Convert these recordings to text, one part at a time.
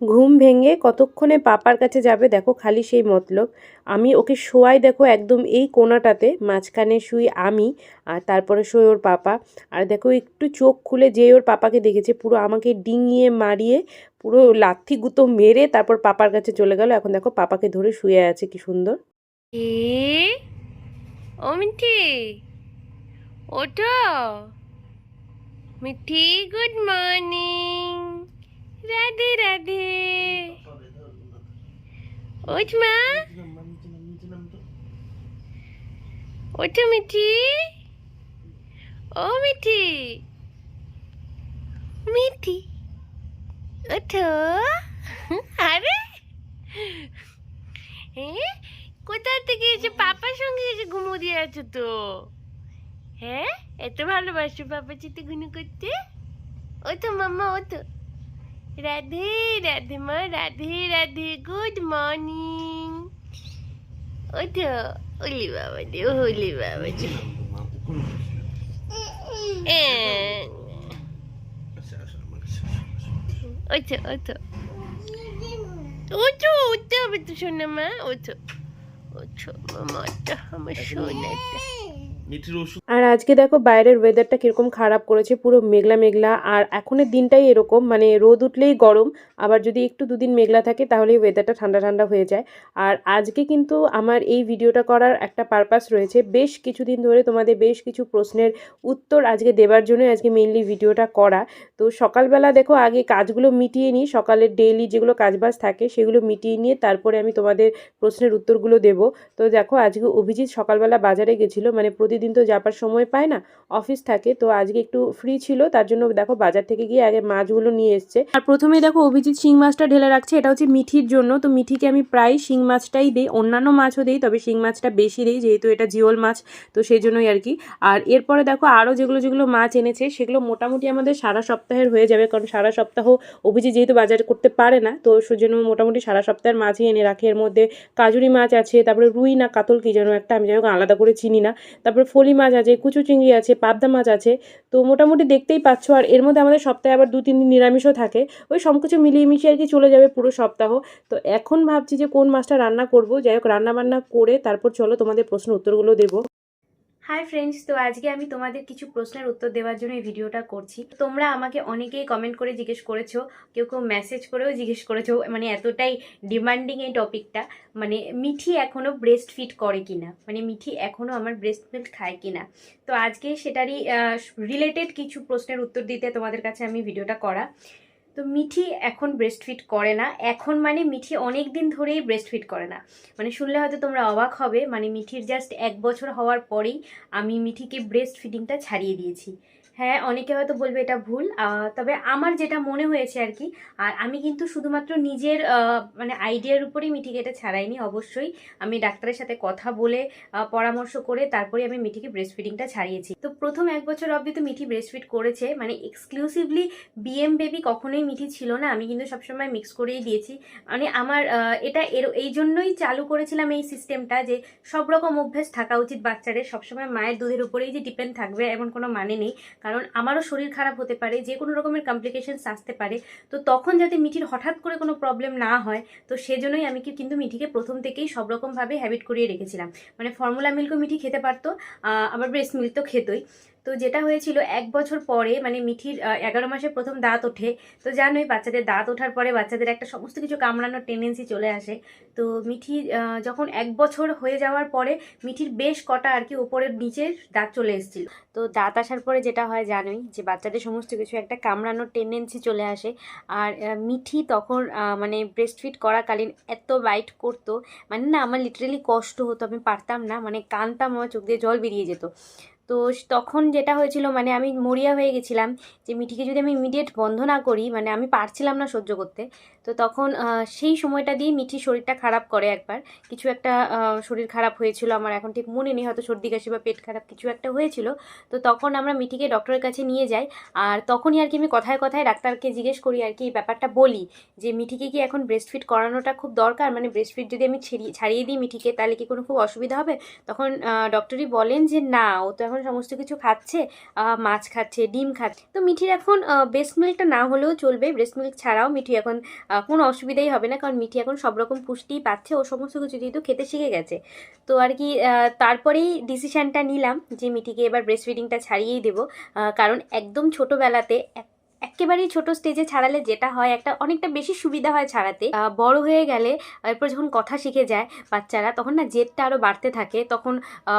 ঘুম ভেঙে কতক্ষণে পাপার কাছে যাবে? দেখো খালি সেই মতলব। আমি ওকে শোয়াই দেখো একদম এই কোনাটাতে মাঝখানে শুই আমি, আর তারপরে শোয় ওর পাপা। আর দেখো একটু চোখ খুলে যে ওর পাপাকে দেখেছে, পুরো আমাকে ডিঙিয়ে মারিয়ে, পুরো লাথি গুঁতো মেরে তারপর পাপার কাছে চলে গেল। এখন দেখো পাপাকে ধরে শুয়ে আছে, কি সুন্দর। ও মিঠি ওঠো। Mithi good morning Radhe Radhe. ওঠ মা। ওঠো মিঠি। ও মিঠি। মিঠি, ওঠো। আরে। হ্যাঁ কোথা থেকে এসে পাপার সঙ্গে এসে ঘুমো দিয়ে আছো তো? হ্যাঁ এত ভালোবাসো পাপার চিতে ঘুনু করতে? ও তো মাম্মা ও তো রাধে রাধে মা রাধে রাধে গুড মর্নিং ও তো ওলি বাবা দে ওলি বাবা দে ওঠো ওঠো ওঠো উঠতে হবে তো শোনা মা ওঠো ওঠো মামা ওঠো আমার সোনাটা মিঠির ওষুধ। আর আজকে দেখো বাইরের ওয়েদারটা কীরকম খারাপ করেছে, পুরো মেঘলা মেঘলা। আর এখনের দিনটাই এরকম মানে রোদ উঠলেই গরম, আবার যদি একটু দুদিন মেঘলা থাকে তাহলে ওয়েদারটা ঠান্ডা ঠান্ডা হয়ে যায়। আর আজকে কিন্তু আমার এই ভিডিওটা করার একটা পারপাস রয়েছে। বেশ কিছুদিন ধরে তোমাদের বেশ কিছু প্রশ্নের উত্তর আজকে দেবার জন্য আজকে মেইনলি ভিডিওটা করা। তো সকালবেলা দেখো আগে কাজগুলো মিটিয়ে নিই, সকালের ডেইলি যেগুলো কাজবাজ থাকে সেগুলো মিটিয়ে নিয়ে তারপরে আমি তোমাদের প্রশ্নের উত্তরগুলো দেবো। তো দেখো আজকে অভিজিৎ সকালবেলা বাজারে গেছিল মানে প্রতিদিন তো যাবার সময় পায় না অফিস থাকে, তো আজকে একটু ফ্রি ছিল, তার জন্য দেখো বাজার থেকে গিয়ে আগে মাছগুলো নিয়ে এসছে। আর প্রথমে দেখো অভিজিৎ শিং মাছটা ঢেলে রাখছে, এটা হচ্ছে মিঠির জন্য, তো মিঠিকে আমি প্রায় শিং মাছটাই দিই, অন্যান্য মাছও দিই, তবে শিং মাছটা বেশি দিই, যেহেতু এটা জিওল মাছ, তো সেই জন্যই আর কি। আর এরপরে দেখো আরও যেগুলো যেগুলো মাছ এনেছে, সেগুলো মোটামুটি আমাদের সারা সপ্তাহের হয়ে যাবে, কারণ সারা সপ্তাহ অভিজিৎ যেহেতু বাজার করতে পারে না, তো সেজন্য মোটামুটি সারা সপ্তাহের মাছই এনে রাখে। এর মধ্যে কাজুরি মাছ আছে, তারপরে রুই না কাতল, কি যেন একটা, আমি যাই আলাদা করে চিনি না, তারপরে ফলি মাছ আছে, কুচু চিংড়ি আছে, পাবদা মাছ আছে, তো মোটামুটি দেখতেই পাচ্ছ। আর এর মধ্যে আমাদের সপ্তাহে আবার দু তিন দিন নিরামিষও থাকে। ওই সব কিছু মিলিয়ে মিশিয়ে আর কি চলে যাবে পুরো সপ্তাহ। তো এখন ভাবছি যে কোন মাছটা রান্না করব। যাই হোক রান্না বান্না করে তারপর চলো তোমাদের প্রশ্ন উত্তরগুলো দেবো। হাই ফ্রেন্ডস তো আজকে আমি তোমাদের কিছু প্রশ্নের উত্তর দেওয়ার জন্য এই ভিডিওটা করছি। তোমরা আমাকে অনেকেই কমেন্ট করে জিজ্ঞেস করেছ, কেউ কেউ মেসেজ করেও জিজ্ঞেস করেছ মানে এতটাই ডিমান্ডিং এই টপিকটা মানে মিঠি এখনও ব্রেস্ট ফিট করে কিনা মানে মিঠি এখনও আমার ব্রেস্ট মিল্ক খায় কিনা। তো আজকে সেটারই রিলেটেড কিছু প্রশ্নের উত্তর দিতে তোমাদের কাছে আমি ভিডিওটা করা। তো মিঠি এখন ব্রেস্ট ফিট করে না। এখন মানে মিঠি অনেক দিন ধরেই ব্রেস্ট ফিট করে না। মানে শুনলে হয়তো তোমরা অবাক হবে মানে মিঠির জাস্ট এক বছর হওয়ার পরেই আমি মিঠিকে ব্রেস্ট ফিডিংটা ছাড়িয়ে দিয়েছি। হ্যাঁ অনেকে হয়তো বলবে এটা ভুল তবে আমার যেটা মনে হয়েছে আর কি, আর আমি কিন্তু শুধুমাত্র নিজের মানে আইডিয়ার উপরেই মিঠিকে এটা ছাড়াইনি, অবশ্যই। আমি ডাক্তারের সাথে কথা বলে পরামর্শ করে তারপরে আমি মিঠিকে ব্রেস্ট ফিডিংটা ছাড়িয়েছি। তো প্রথম এক বছর অবধি তো মিঠি ব্রেস্ট ফিড করেছে মানে এক্সক্লুসিভলি বিএম বেবি কখনোই মিঠি ছিল না, আমি কিন্তু সবসময় মিক্স করেই দিয়েছি। মানে আমার এটা এর, এই জন্যই চালু করেছিলাম এই সিস্টেমটা যে সব রকম অভ্যেস থাকা উচিত বাচ্চাদের। সবসময় মায়ের দুধের উপরেই যে ডিপেন্ড থাকবে, এমন কোনো মানে নেই। কারণ আমারও শরীর খারাপ হতে পারে, যে কোনো রকমের কমপ্লিকেশনস আসতে পারে। তো তখন যাতে মিঠির হঠাৎ করে কোনো প্রবলেম না হয়, তো সেজন্যই আমি কি কিন্তু মিঠিকে প্রথম থেকেই সব রকমভাবে হ্যাবিট করিয়ে রেখেছিলাম। মানে ফর্মুলা মিল্কও মিঠি খেতে পারতো আবার ব্রেস্ট মিল্ক তো খেতোই। তো যেটা হয়েছিল, এক বছর পরে মানে মিঠির এগারো মাসে প্রথম দাঁত ওঠে, তো জানোই বাচ্চাদের দাঁত ওঠার পরে বাচ্চাদের একটা সমস্ত কিছু কামড়ানোর টেন্ডেন্সি চলে আসে। তো মিঠি যখন এক বছর হয়ে যাওয়ার পরে, মিঠির বেশ কটা আর কি উপরের নিচের দাঁত চলে এসেছিল। তো দাঁত আসার পরে যেটা হয়, জানোই যে বাচ্চাদের সমস্ত কিছু একটা কামড়ানোর টেন্ডেন্সি চলে আসে। আর মিঠি তখন মানে ব্রেস্ট ফিট করাকালীন এত বাইট করতো মানে না, আমার লিটারেলি কষ্ট হতো, আমি পারতাম না মানে কানতাম আমার চোখ দিয়ে জল বেরিয়ে যেত। তো তখন যেটা হয়েছিল মানে আমি মরিয়া হয়ে গেছিলাম যে মিঠিকে যদি আমি ইমিডিয়েট বন্ধ না করি মানে আমি পারছিলাম না সহ্য করতে, তো তখন সেই সময়টা দিয়ে মিঠির শরীরটা খারাপ করে একবার। কিছু একটা শরীর খারাপ হয়েছিল, আমার এখন ঠিক মনে নেই, হয়তো সর্দি কাশি বা পেট খারাপ কিছু একটা হয়েছিল। তো তখন আমরা মিঠিকে ডক্টরের কাছে নিয়ে যাই, আর তখনই আর কি আমি কথায় কথায় ডাক্তারকে জিজ্ঞেস করি আর কি ব্যাপারটা বলি, যে মিঠিকে কি এখন ব্রেস্ট ফিট করানোটা খুব দরকার? মানে ব্রেস্ট ফিট যদি আমি ছেড়িয়ে ছাড়িয়ে দিই মিঠিকে, তাহলে কি কোনো খুব অসুবিধা হবে? তখন ডক্টরই বলেন যে না, ও তো এখন এখন সমস্ত কিছু খাচ্ছে মাছ খাচ্ছে, ডিম খাচ্ছে। তো মিঠির এখন ব্রেস্ট মিল্কটা না হলেও চলবে ব্রেস্ট মিল্ক ছাড়াও মিঠি এখন কোনো অসুবিধাই হবে না, কারণ মিঠি এখন সব রকম পুষ্টিই পাচ্ছে, ও সমস্ত কিছু যেহেতু খেতে শিখে গেছে। তো আর কি তারপরেই ডিসিশানটা নিলাম যে মিঠিকে এবার ব্রেস্ট ফিডিংটা ছাড়িয়েই দেবো কারণ একদম ছোটোবেলাতে এক একেবারেই ছোট স্টেজে ছাড়ালে যেটা হয়, একটা অনেকটা বেশি সুবিধা হয় ছাড়াতে। বড় হয়ে গেলে এরপর যখন কথা শিখে যায় বাচ্চারা, তখন না জেদটা আরও বাড়তে থাকে। তখন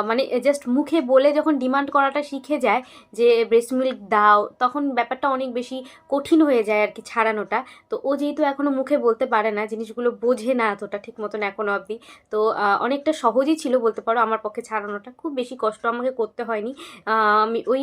মানে জাস্ট মুখে বলে যখন ডিমান্ড করাটা শিখে যায় যে ব্রেস্ট মিল্ক দাও, তখন ব্যাপারটা অনেক বেশি কঠিন হয়ে যায় আর কি ছাড়ানোটা। তো ও যেহেতু এখনও মুখে বলতে পারে না, জিনিসগুলো বোঝে না এতটা ঠিক মতন এখনও অবধি। তো অনেকটা সহজই ছিল বলতে পারো আমার পক্ষে ছাড়ানোটা। খুব বেশি কষ্ট আমাকে করতে হয়নি। আমি ওই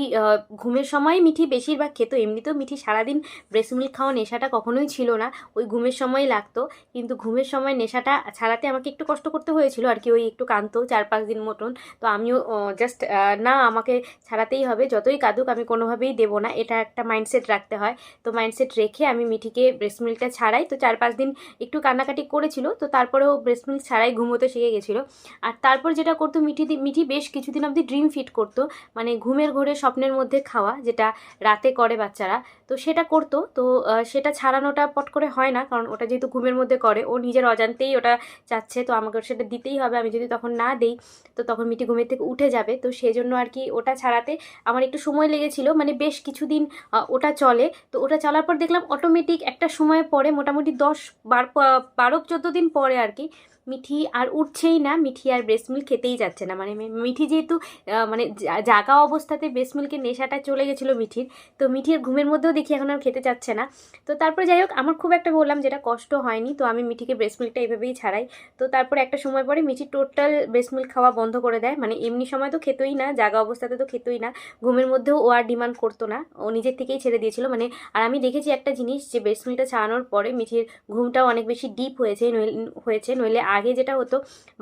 ঘুমের সময় মিঠি বেশিরভাগ খেত, এমনিতেও মিঠি সারাদিন ব্রেস্ট মিল্ক খাওয়া নেশাটা কখনোই ছিল না। ওই ঘুমের সময় লাগতো। কিন্তু ঘুমের সময় নেশাটা ছাড়াতে আমাকে একটু কষ্ট করতে হয়েছিল আর কি, ওই একটু কাঁদতো চার পাঁচ দিন মতন। তো আমিও জাস্ট না, আমাকে ছাড়াতেই হবে। যতই কাঁদুক আমি কোনোভাবেই দেবো না। এটা একটা মাইন্ডসেট রাখতে হয়। তো মাইন্ডসেট রেখে আমি মিঠিকে ব্রেস্ট মিল্কটা ছাড়াই, তো চার পাঁচ দিন একটু কান্নাকাটি করেছিল। তো তারপরেও ব্রেস্ট মিল্ক ছাড়াই ঘুমোতে শিখে গেছিল। আর তারপর যেটা করতো, মিঠি মিঠি বেশ কিছুদিন অবধি ড্রিম ফিট করতো। মানে ঘুমের ঘোরে স্বপ্নের মধ্যে খাওয়া, যেটা রাতে করে বাচ্চারা। তো সেটা করতো, তো সেটা ছাড়ানোটা পট করে হয় না, কারণ ওটা যেহেতু ঘুমের মধ্যে করে, ও নিজের অজান্তেই ওটা চাচ্ছে, তো আমাকে সেটা দিতেই হবে, আমি যদি তখন না দেই, তো তখন মিটি ঘুমের থেকে উঠে যাবে, তো সেই জন্য আর কি ওটা ছাড়াতে আমার একটু সময় লেগেছিল মানে বেশ কিছুদিন ওটা চলে, তো ওটা চলার পর দেখলাম অটোমেটিক একটা সময় পরে, মোটামুটি দশ বারো চোদ্দ দিন পরে আর কি মিঠি আর উঠছেই না, মিঠি আর ব্রেস্ট মিল্ক খেতেই যাচ্ছে না। মানে মিঠি যেহেতু মানে জাগা অবস্থাতে ব্রেস্ট মিল্কের নেশাটা চলে গেছিল মিঠির, তো মিঠির ঘুমের মধ্যেও দেখি এখন আর খেতে চাচ্ছে না। তো তারপরে যাই হোক, আমার খুব একটা বললাম যেটা কষ্ট হয়নি, তো আমি মিঠিকে ব্রেস্ট মিল্কটা এইভাবেই ছাড়াই। তো তারপরে একটা সময় পরে মিঠি টোটাল ব্রেস্ট মিল্ক খাওয়া বন্ধ করে দেয়। মানে এমনি সময় তো খেতোই না, জাগা অবস্থাতে তো খেতোই না, ঘুমের মধ্যেও ও আর ডিমান্ড করতো না, ও নিজের থেকেই ছেড়ে দিয়েছিল। মানে আর আমি দেখেছি একটা জিনিস যে ব্রেস্ট মিল্কটা ছাড়ানোর পরে মিঠির ঘুমটাও অনেক বেশি ডিপ হয়েছে হয়েছে, নইলে আগে যেটা হতো,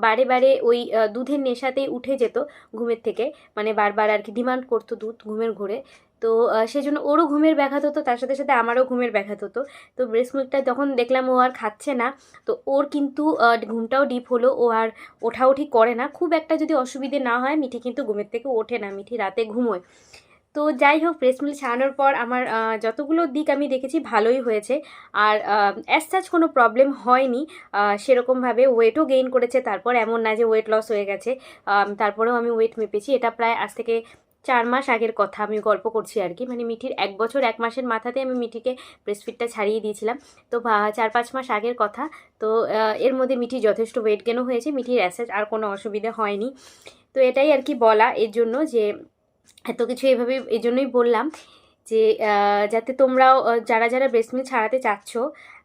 বারে বারে ওই দুধের নেশাতেই উঠে যেত ঘুমের থেকে মানে বারবার আর কি ডিমান্ড করতো দুধ ঘুমের ঘোরে। তো সেই জন্য ওরও ঘুমের ব্যাঘাত হতো, তার সাথে সাথে আমারও ঘুমের ব্যাঘাত হতো। তো ব্রেস্ট মিল্কটা যখন দেখলাম ও আর খাচ্ছে না, তো ওর কিন্তু ঘুমটাও ডিপ হলো, ও আর ওঠাউঠি করে না। খুব একটা যদি অসুবিধে না হয়, মিঠি কিন্তু ঘুমের থেকে ওঠে না, মিঠি রাতে ঘুমোয়। তো যাই হোক ব্রেস্ট মিল্ক ছাড়ানোর পর আমার যতগুলো দিক আমি দেখেছি ভালোই হয়েছে। আর অ্যাজ সাচ কোনো প্রবলেম হয়নি। সেরকমভাবে ওয়েটও গেইন করেছে। তারপর এমন না যে ওয়েট লস হয়ে গেছে। তারপরেও আমি ওয়েট মেপেছি। এটা প্রায় আজ থেকে চার মাস আগের কথা। আমি গল্প করছি আর কি। মানে মিঠির এক বছর, এক মাসের মাথাতে আমি মিঠিকে ব্রেস্টফিটটা ছাড়িয়ে দিয়েছিলাম। তো চার পাঁচ মাস আগের কথা। তো এর মধ্যে মিঠি যথেষ্ট ওয়েট গেনও হয়েছে। মিঠির অ্যাসেজ আর কোনো অসুবিধা হয়নি। তো এটাই আর কি বলা এর জন্য যে এত কিছু এভাবে এই জন্যই বললাম যে যাতে তোমরাও যারা যারা ব্রেস্ট মিল্ক ছাড়াতে চাচ্ছ,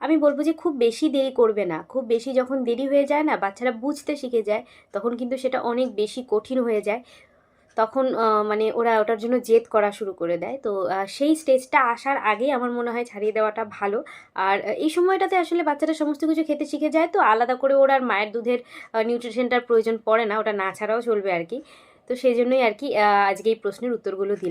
আমি বলব যে খুব বেশি দেরি করবে না। খুব বেশি যখন দেরি হয়ে যায় না, বাচ্চারা বুঝতে শিখে যায়, তখন কিন্তু সেটা অনেক বেশি কঠিন হয়ে যায়। তখন মানে ওরা ওটার জন্য জেদ করা শুরু করে দেয়। তো সেই স্টেজটা আসার আগেই আমার মনে হয় ছাড়িয়ে দেওয়াটা ভালো। আর এই সময়টাতে আসলে বাচ্চারা সমস্ত কিছু খেতে শিখে যায়, তো আলাদা করে ওরা আর মায়ের দুধের নিউট্রিশনটার প্রয়োজন পড়ে না, ওটা না ছাড়াও চলবে আর কি তো সেই জন্যই আর কি আজকে এই প্রশ্নের উত্তরগুলো দিলাম।